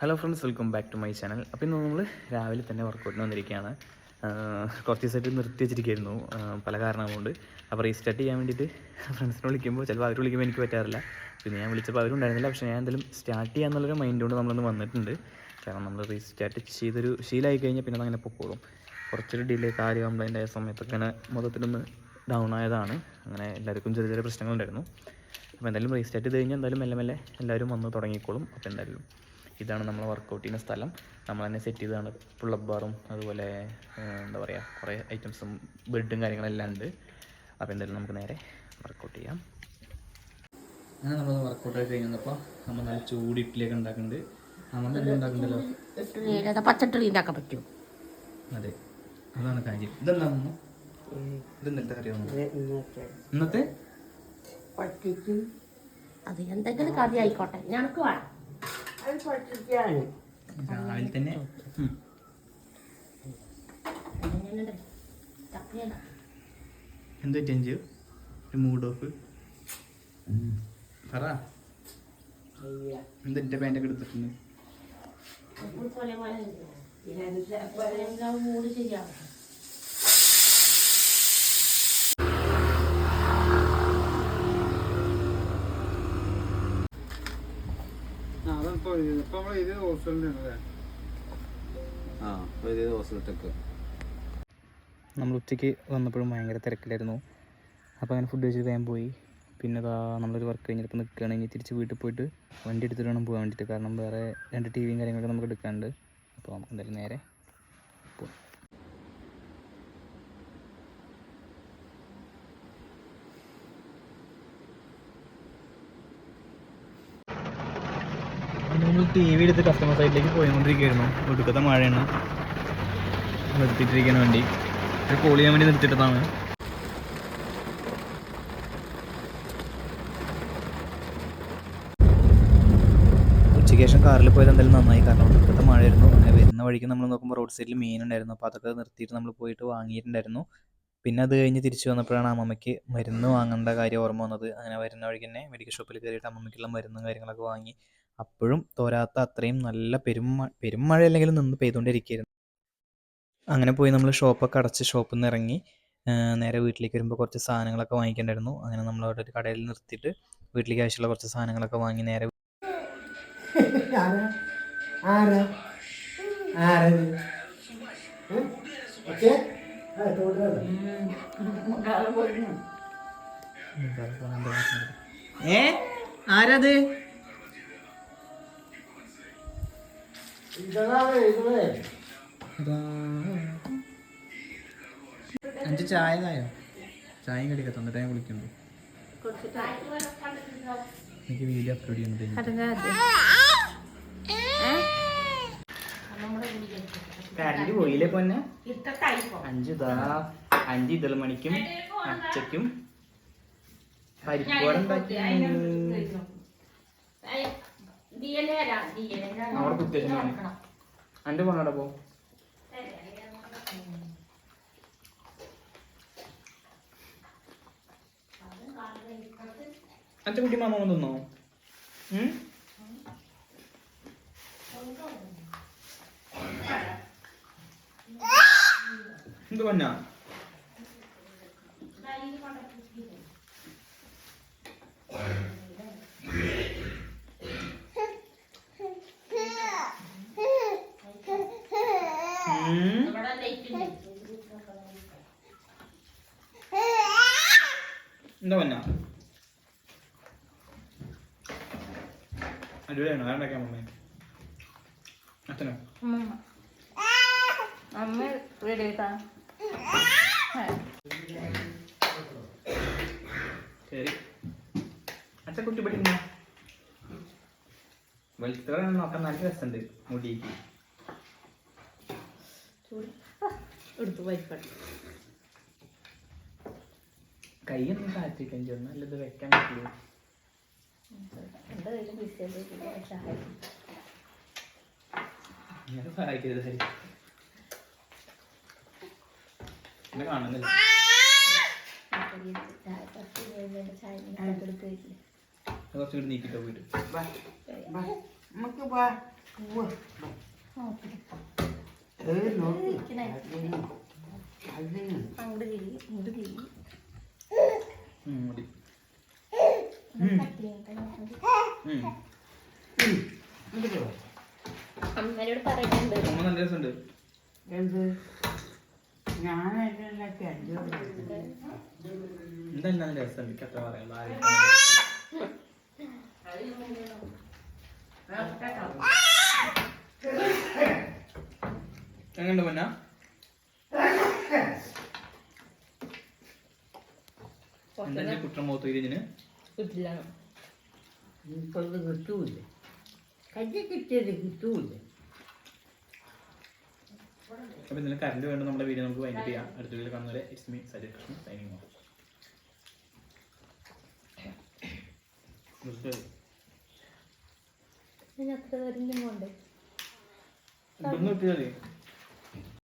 Hello friends welcome back to my channel അപ്പോൾ ഇന്ന് നമ്മൾ രാവിലെ തന്നെ വർക്കൗട്ടിന് വന്നിരിക്കുകയാണ്. കുറച്ച് ദിവസമായിട്ട് നിർത്തി വെച്ചിരിക്കുകയായിരുന്നു. പല കാരണം കൊണ്ട് അപ്പോൾ റീസ്റ്റാർട്ട് ചെയ്യാൻ വേണ്ടിയിട്ട് ഫ്രണ്ട്സിനെ വിളിക്കുമ്പോൾ ചിലപ്പോൾ അവർ വിളിക്കുമ്പോൾ എനിക്ക് പറ്റാറില്ല. പിന്നെ ഞാൻ വിളിച്ചപ്പോൾ അവരുണ്ടായിരുന്നില്ല പക്ഷേ ഞാൻ എന്തായാലും സ്റ്റാർട്ട് ചെയ്യാന്നുള്ളൊരു മൈൻഡ് കൊണ്ട് നമ്മളൊന്ന് വന്നിട്ടുണ്ട്. കാരണം നമ്മൾ റീസ്റ്റാർട്ട് ചെയ്തൊരു ശീലമായി കഴിഞ്ഞാൽ പിന്നെ അങ്ങനെ പൊക്കോളും. കുറച്ചൊരു ഡിലേ കാര്യം കംപ്ലൈന്റ് ആയ സമയത്തൊക്കെ അങ്ങനെ മൊത്തത്തിലൊന്ന് ഡൗൺ ആയതാണ്. അങ്ങനെ എല്ലാവർക്കും ചെറിയ ചെറിയ പ്രശ്നങ്ങളുണ്ടായിരുന്നു. അപ്പോൾ എന്തായാലും റീസ്റ്റാർട്ട് ചെയ്ത് കഴിഞ്ഞാൽ എന്തായാലും മെല്ലെ മെല്ലെ എല്ലാവരും വന്ന് തുടങ്ങിക്കോളും. അപ്പോൾ എന്തായാലും ഇതാണ് നമ്മൾ വർക്കൗട്ട് ചെയ്യുന്ന സ്ഥലം. നമ്മൾ തന്നെ സെറ്റ് ചെയ്തതാണ്. പുള്ളപ്പ് ബാറും അതുപോലെ എന്താ പറയുക കുറേ ഐറ്റംസും ബെഡും കാര്യങ്ങളെല്ലാം ഉണ്ട്. അപ്പോൾ എന്തായാലും നമുക്ക് നേരെ വർക്കൗട്ട് ചെയ്യാം. അങ്ങനെ നമ്മൾ വർക്കൗട്ട് ആയി കഴിഞ്ഞപ്പോൾ നമ്മൾ നല്ല ചൂട് ഇഡ്ഡലിയൊക്കെ ഉണ്ടാക്കുന്നുണ്ട്. നമ്മൾ എല്ലാം ഉണ്ടാക്കുന്നുണ്ടല്ലോ പച്ചട്ടറി ഉണ്ടാക്കാൻ പറ്റും അതെ. അതാണ് കാര്യം. ഇതെന്താ അമ്മ? ഇതെന്നിട്ട് അറിയാമോ ഇന്നത്തെ. അത് എന്തെങ്കിലും കറി ആയിക്കോട്ടെ. ഞങ്ങൾക്ക് വേണം. അത് പട്ടിക്കാണ് രാവിലെ തന്നെ. എന്ത് ഒരു മൂഡ് ഓഫ് പറ. എന്താ എന്റെ പാന്റൊക്കെ എടുത്തിട്ടുണ്ട്? മൂഡ് ശരിയാവും ആ ഇത് ഹോസ്പിറ്റലിലേക്ക് നമ്മൾ ഉച്ചയ്ക്ക് വന്നപ്പോഴും ഭയങ്കര തിരക്കിലായിരുന്നു. അപ്പോൾ അങ്ങനെ ഫുഡ് കഴിച്ചിട്ട് വേഗം പോയി. പിന്നെ ഇതാ നമ്മളൊരു വർക്ക് കഴിഞ്ഞിട്ട് നിൽക്കുകയാണ് ഇനി തിരിച്ച് വീട്ടിൽ പോയിട്ട് വണ്ടി എടുത്തിട്ട് വേണം പോകാൻ വേണ്ടിയിട്ട് കാരണം വേറെ രണ്ട് ടി വിയും കാര്യങ്ങളൊക്കെ നമുക്ക് എടുക്കാനുണ്ട്. അപ്പോൾ നമുക്ക് എന്തായാലും നേരെ പോകാം നമ്മൾ ടി വി എടുത്ത് കസ്റ്റമർ സൈഡിലേക്ക് പോയിക്കൊണ്ടിരിക്കുകയായിരുന്നു. ഒടുക്കത്തെ മഴയാണ്. നിർത്തിയിട്ടിരിക്കാൻ വേണ്ടി. കോൾ ചെയ്യാൻ വേണ്ടി നിർത്തിയിട്ടതാണ്. ഉച്ചയ്ക്ക് ശേഷം കാറിൽ പോയത് എന്തായാലും നന്നായി. കാരണം ഒടുക്കത്തെ മഴയായിരുന്നു. അങ്ങനെ വരുന്ന വഴിക്ക് നമ്മൾ നോക്കുമ്പോൾ റോഡ് സൈഡിൽ മീൻ ഉണ്ടായിരുന്നു അപ്പോൾ അതൊക്കെ നിർത്തിയിട്ട് നമ്മൾ പോയിട്ട് വാങ്ങിയിട്ടുണ്ടായിരുന്നു. പിന്നെ അത് കഴിഞ്ഞ് തിരിച്ചു വന്നപ്പോഴാണ് അമ്മമ്മയ്ക്ക് മരുന്ന് വാങ്ങേണ്ട കാര്യം ഓർമ്മ വന്നത്. അങ്ങനെ വരുന്ന വഴിക്ക് തന്നെ മെഡിക്കൽ ഷോപ്പിൽ കയറിയിട്ട് അമ്മമ്മയ്ക്കുള്ള മരുന്നും കാര്യങ്ങളൊക്കെ വാങ്ങി. അപ്പോഴും തോരാത്ത അത്രയും നല്ല പെരുമ പെരുമഴ അല്ലെങ്കിലും നിന്ന് പെയ്തുകൊണ്ടിരിക്കുകയായിരുന്നു. അങ്ങനെ പോയി നമ്മൾ ഷോപ്പൊക്കെ അടച്ച് ഷോപ്പിൽ നിന്ന് ഇറങ്ങി നേരെ വീട്ടിലേക്ക് വരുമ്പോൾ കുറച്ച് സാധനങ്ങളൊക്കെ വാങ്ങിക്കണ്ടായിരുന്നു. അങ്ങനെ നമ്മൾ അവിടെ ഒരു കടയിൽ നിർത്തിയിട്ട് വീട്ടിലേക്ക് ആവശ്യമുള്ള കുറച്ച് സാധനങ്ങളൊക്കെ വാങ്ങി നേരെ ആരാ? ആരാ? ആരത്? ഓക്കെ? ഏ? ആരത്? അഞ്ച് ചായ തായോ ചായയും കടിയൊക്കെ തന്നിട്ട് ഞാൻ വിളിക്കുന്നു എനിക്ക് വീഡിയോ അപ്ലോഡ് ചെയ്യുന്നുണ്ട് കറണ്ട് പോയില്ലേ പൊന്നെ? അഞ്ച് ഇതാ. അഞ്ച് ഇതൾ മണിക്കും അച്ചയ്ക്കും. പരിപ്പോടെ ഉണ്ടാക്കി അവിടെ കുത്തിവെച്ചാണ് എന്റെ പോണോടെ പോ. അച്ഛൻ കുട്ടി മാമ തിന്നോ? എന്ത് പൊന്നാ? എന്താ പറഞ്ഞ അടിപൊളിയാണോ? ആരുണ്ടാക്കാൻ അമ്മ അച്ഛനോ? അമ്മ റെഡി ശരി. അച്ഛൻ കുട്ടി പഠിക്കുന്ന വെളുത്തുകളെ നോക്കാൻ നല്ല രസമുണ്ട് മുടിയിട്ട് എടുത്തു വൈക്കട്ടെ കൈയൊന്നും താഴ്ത്തിക്കാൻ ചെന്നു അല്ലത് വെക്കാൻ പറ്റില്ല. ഞാൻ സഹായിക്കരുത് എന്നെ കാണുന്നില്ല. കുറച്ചുകൂടി നീക്കിട്ടോ പോയിട്ട് നമുക്ക് വാ അങ്ങോട്ട് ഇങ്ങോട്ട് ചെയ്യ് എന്ത് ഞാനതിനൊക്കെ അഞ്ചു എന്തായാലും നല്ല രസം? എനിക്ക് അത്ര പറയാം ആരും എങ്ങനെയുണ്ട് പൊന്ന? എന്താ കുട്ടം മുഖത്ത് ഇതിന് കിട്ടില്ല. എനിക്കത് കിട്ടൂല കയ്യിൽ കിട്ടിയത് കിട്ടൂല അപ്പോൾ ഇന്നലെ കറണ്ട് വേണ്ട നമ്മുടെ വീഡിയോ നമുക്ക് വൈൻഡ് ചെയ്യാം. അടുത്ത വീഡിയോ കാണുന്നവരെ it's me Saji Krishnan signing off ഇവിടുന്ന് കിട്ടിയാൽ